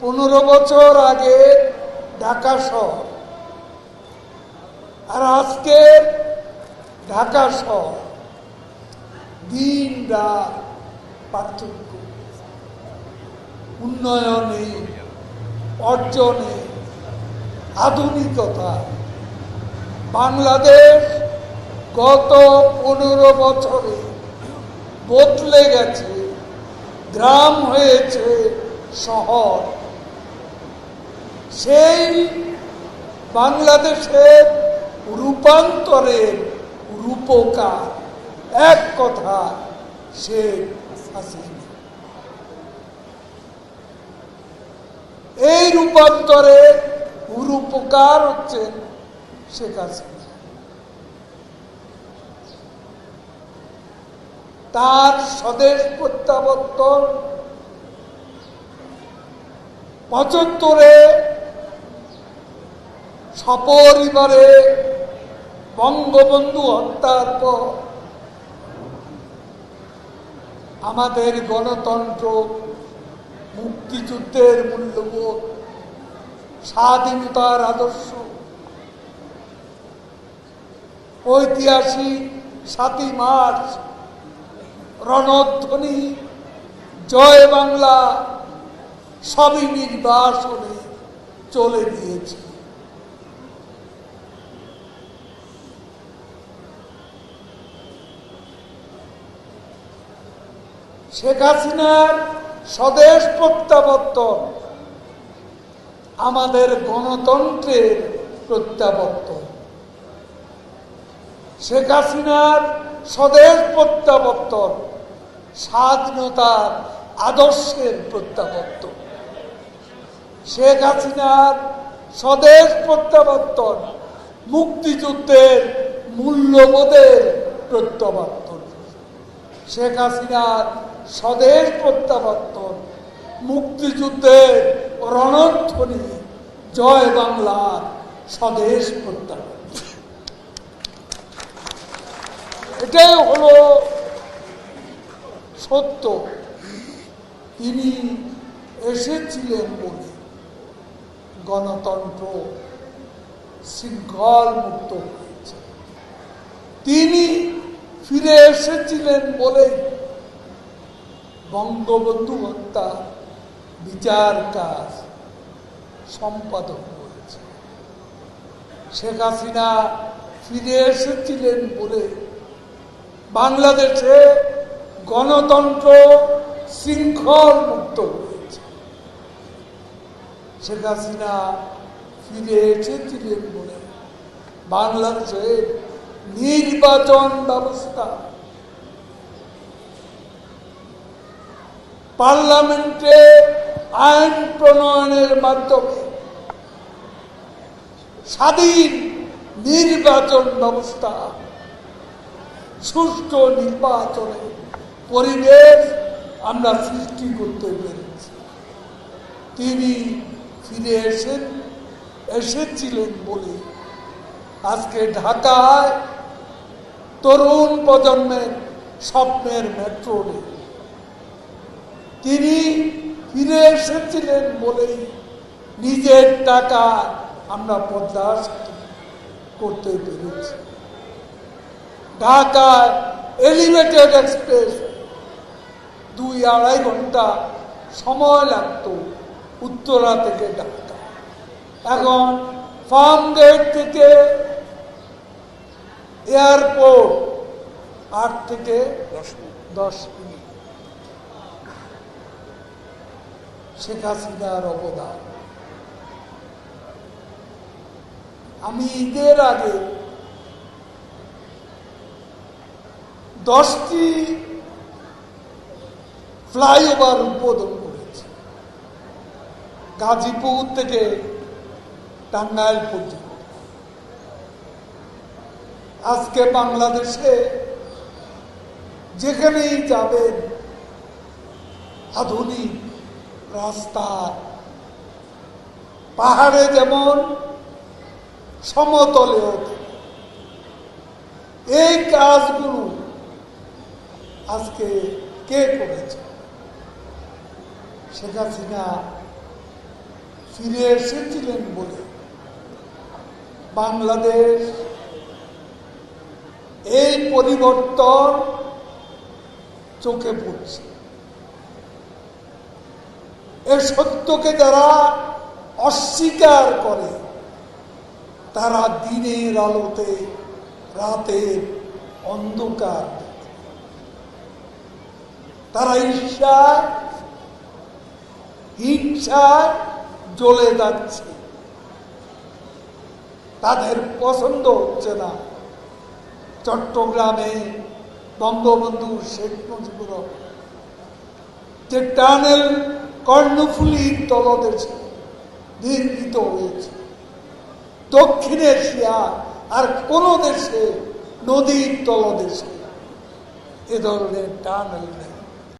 পনেরো বছর আগে ঢাকা শহর। আর আজকে ঢাকা শহর। দিন রাত পার্থক্য। উন্নয়নে, অর্জনে, আধুনিকতা। বাংলাদেশ গত পনেরো বছরে বদলে গেছে, গ্রাম হয়েছে শহর। সেই বাংলাদেশের রূপান্তরের রূপকার। এক কথা হাসিনা। এই রূপান্তরে রূপকার হচ্ছেন শেখ হাসিনা। তার স্বদেশ প্রত্যাবর্তন পঁচাত্তরে সপরিবারে বঙ্গবন্ধু হত্যার পর আমাদের গণতন্ত্র মুক্তিযুদ্ধের মূল্যবোধ, স্বাধীনতার আদর্শ, ঐতিহাসিক সাতই মার্চ, রণধ্বনি, জয় বাংলা সবই নির্বাসনে চলে গিয়েছে। শেখ হাসিনার স্বদেশ প্রত্যাবর্তন আমাদের গণতন্ত্রের প্রত্যাবর্তন। শেখ হাসিনার স্বদেশ প্রত্যাবর্তন স্বাধীনতার আদর্শের প্রত্যাবর্তন। শেখ হাসিনার স্বদেশ প্রত্যাবর্তন মুক্তিযুদ্ধের মূল্যবোধের প্রত্যাবর্তন। শেখ হাসিনার স্বদেশ প্রত্যাবর্তন, মুক্তিযুদ্ধের রণধ্বনি, জয় বাংলা স্বদেশ প্রত্যাবর্তন। এটাই হলো সত্য। তিনি এসেছিলেন বলে গণতন্ত্র শৃঙ্খল মুক্ত হয়েছে। তিনি ফিরে এসেছিলেন বলে বঙ্গবন্ধু হত্যা বিচার কাজ সম্পাদক করেছে। শেখ হাসিনা ফিরে এসেছিলেন বলে বাংলাদেশে গণতন্ত্র শৃঙ্খল মুক্ত হয়েছে। শেখ হাসিনা ফিরে এসেছিলেন বলে বাংলাদেশের নির্বাচন ব্যবস্থা পার্লামেন্টে আইন প্রণয়নের মাধ্যমে স্বাধীন নির্বাচন ব্যবস্থা, সুষ্ঠু নির্বাচনে পরিবেশ আমরা সৃষ্টি করতে পেরেছি। তিনি ফিরে এসেন, এসেছিলেন বলে আজকে ঢাকায় তরুণ প্রজন্মের স্বপ্নের মেট্রো রেল। তিনি ফিরে এসেছিলেন বলেই নিজের টাকা আমরা পদ্মা সেতু করতে পেরেছি। ঢাকায় এলিভেটেড এক্সপ্রেস দুই আড়াই ঘণ্টা সময় লাগত উত্তরা থেকে ঢাকা। এখন ফার্ম গেট থেকে এয়ারপোর্ট আট থেকে দশ মিনিট। শেখ হাসিনার অবদান। আমি ঈদের আগে দশটি ফ্লাইওভার উদ্বোধন করেছি। গাজীপুর থেকে টাঙ্গাইল পর্যন্ত। আজকে বাংলাদেশে যেখানেই যাবেন, আধুনিক রাস্তা। পাহাড়ে যেমন সমতলেও এই কাজগুলো আজকে কে করেছে? শেখ হাসিনা ফিরে এসেছিলেন বলে বাংলাদেশ এই পরিবর্তন চোখে পড়ছে। এ সত্যকে যারা অস্বীকার করে, তারা দিনের আলোতে, রাতের অন্ধকার। তারা ঈর্ষায় হিংসায় জ্বলে যাচ্ছে। তাদের পছন্দ হচ্ছে না। চট্টগ্রামে বঙ্গবন্ধু শেখ মুজিবুর যে টানেল কর্ণফুলীর তলদেশে নির্মিত হয়েছে। দক্ষিণ এশিয়া আর কোন দেশে নদীর তলদেশে এ ধরনের নেই।